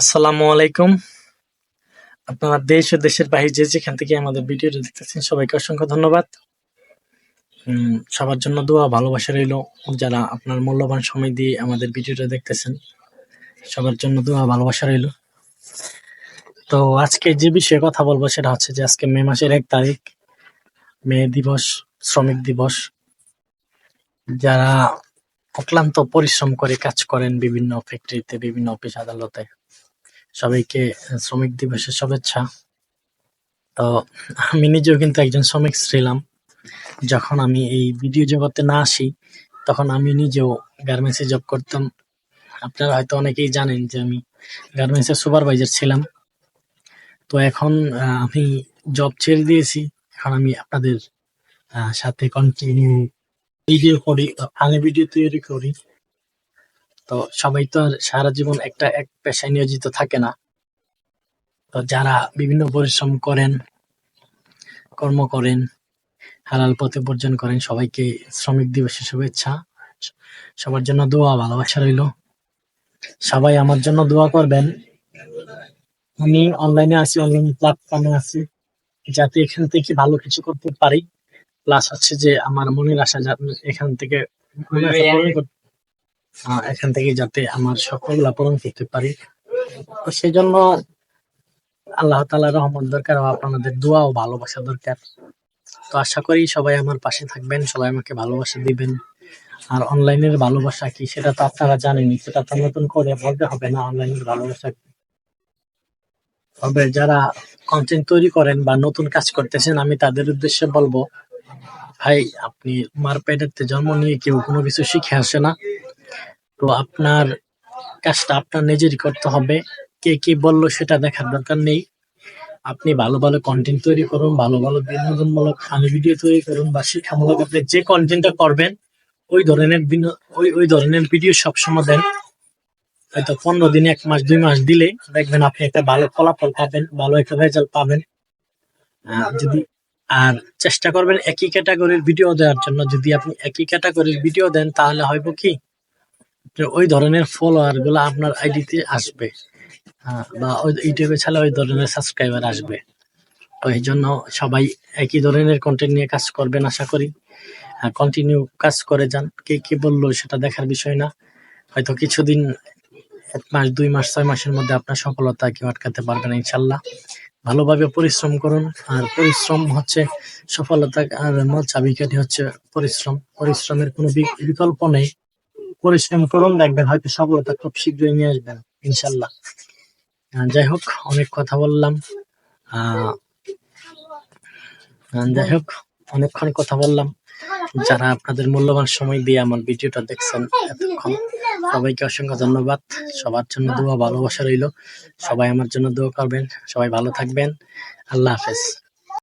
আসসালামু আলাইকুম। আপনারা দেশ ও দেশের বাহির যে যেখান থেকে আমাদের ভিডিওটা দেখতেছেন, সবাইকে অসংখ্য ধন্যবাদ। সবার জন্য দোয়া, ভালোবাসা রইল যারা আপনার মূল্যবান সময় দিয়ে আমাদের ভিডিওটা দেখতেছেন। সবার জন্য দোয়া, ভালোবাসা রইল। তো আজকে যে বিষয়ে কথা বলব সেটা হচ্ছে যে আজকে মে মাসের এক তারিখ, মে দিবস, শ্রমিক দিবস। যারা অক্লান্ত পরিশ্রম করে কাজ করেন বিভিন্ন ফ্যাক্টরিতে বিভিন্ন অফিস আদালতে সবাইকে শ্রমিক দিবসের শুভেচ্ছা। তো, আমি নিজেও কিন্তু একজন শ্রমিক ছিলাম। যখন আমি এই ভিডিও জগতে না আসি, তখন আমি নিজেও গার্মেন্টসে জব করতাম। আপনারা হয়তো অনেকেই জানেন যে আমি গার্মেন্টসের সুপারভাইজার ছিলাম। তো এখন আমি জব ছেড়ে দিয়েছি। এখন আমি আপনাদের সাথে কন্টিনিউ ভিডিও করি ফানি ভিডিও তৈরি করি। তো সবাই তো আর সারা জীবন একটা এক পেশায় নিয়োজিত থাকে না। তো যারা বিভিন্ন পরিশ্রম করেন, কর্ম করেন, হালাল পথে বর্জন করেন, সবাইকে শ্রমিক দিবসের শুভেচ্ছা সবার জন্য দোয়া, ভালোবাসা রইল। সবাই আমার জন্য দোয়া করবেন। আমি অনলাইনে আছি অনলাইন প্ল্যাটফর্মে আছি, যাতে এখান থেকে ভালো কিছু করতে পারি। প্লাস হচ্ছে যে আমার মনের আশা এখান থেকে এখান থেকে যাতে আমার সকল পূরণ করতে পারি। তো সেই জন্য আল্লাহ তাআলা রহমত দরকার আপনাদের দোয়া ও ভালোবাসা দরকার। তো আশা করি সবাই আমার পাশে থাকবেন, সবাই আমাকে ভালোবাসা দিবেন। আর অনলাইনের ভালোবাসা কি সেটা তো আপনারা জানেনই সেটা তো নতুন করে বলতে হবে না, অনলাইনের ভালোবাসা। তবে যারা কন্টেন্ট তৈরি করেন বা নতুন কাজ করতেছেন, আমি তাদের উদ্দেশ্যে বলব, ভাই, আপনি মার জন্ম নিয়ে কেউ কোনো কিছু শিখে আসে না। তো আপনার কাজটা আপনার নিজেরই করতে হবে। কে কি বলল সেটা দেখার দরকার নেই। আপনি ভালো ভালো কন্টেন্ট তৈরি করুন, ভালো ভালো বিনোদনমূলক ফানি ভিডিও তৈরি করুন বা শিক্ষামূলক আপনি যে কন্টেন্টটা করবেন, ওই ধরনের ওই ওই ধরনের ভিডিও সবসময় দেন। হয়তো পনেরো দিন, এক মাস, দুই মাস দিলে দেখবেন আপনি একটা ভালো ফলাফল পাবেন, ভালো একটা রেজাল্ট পাবেন। যদি, আর চেষ্টা করবেন একই ক্যাটাগরির ভিডিও দেওয়ার জন্য। যদি আপনি একই ক্যাটাগরির ভিডিও দেন, তাহলে হইব কি? ওই ধরনের ফলোয়ারগুলো আপনার আইডিতে আসবে। আহ, বা ওই ইউটিউবে ছাড়া ওই ধরনের সাবস্ক্রাইবার আসবে। এই জন্য সবাই একই ধরনের কন্টেন্ট নিয়ে কাজ করবেন আশা করি। কন্টিনিউ কাজ করে যান। কে কি বলল সেটা দেখার বিষয় না। হয়তো কিছুদিন এক মাস দুই মাস ছয় মাসের মধ্যে আপনার সফলতা কেউ আটকাতে পারবে না ইনশাল্লাহ। ভালোভাবে পরিশ্রম করুন। আর পরিশ্রম হচ্ছে সফলতা আর চাবিকাঠি হচ্ছে পরিশ্রম। পরিশ্রমের কোনো বিকল্প নেই। পরিশ্রম করুন, দেখবেন হয়তো সফলতা খুব শীঘ্রই নিয়ে আসবেন, ইনশাল্লাহ। যাই হোক, অনেক কথা বললাম। যাই হোক, অনেকক্ষণ কথা বললাম। যারা আপনাদের মূল্যবান সময় দিয়ে আমার ভিডিওটা দেখছেন এতক্ষণ, সবাইকে অসংখ্য ধন্যবাদ। সবার জন্য দোয়া, ভালোবাসা রইল। সবাই আমার জন্য দোয়া করবেন। সবাই ভালো থাকবেন। আল্লাহ হাফেজ।